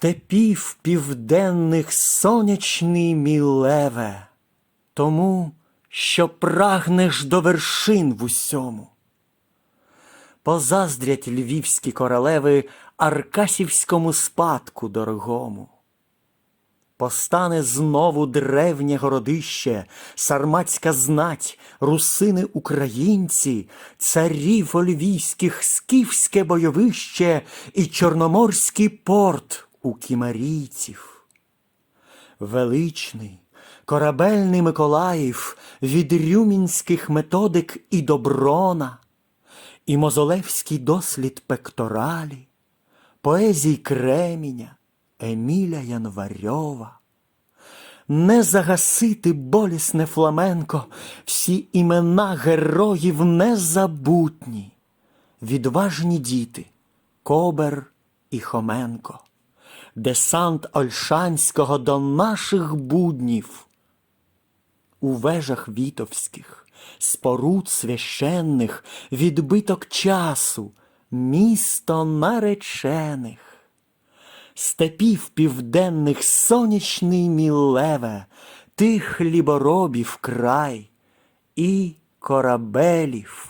Степів південних сонячний мілеве, тому, що прагнеш до вершин в усьому. Позаздрять львівські королеви Аркасівському спадку дорогому. Постане знову древнє городище, сарматська знать, русини українці, царів ольвійських скіфське бойовище і чорноморський порт у кімарійців. Величний, корабельний Миколаїв від рюмінських методик і доброна, і мозолевський дослід пекторалі, поезій Креміня, Еміля Январьова. Не загасити болісне фламенко, всі імена героїв незабутні, відважні діти, Кобер і Хоменко, десант Ольшанського до наших буднів. У вежах вітовських, споруд священних, відбиток часу, місто наречених, степів південних сонячний мілеве, тих хліборобів край і корабелів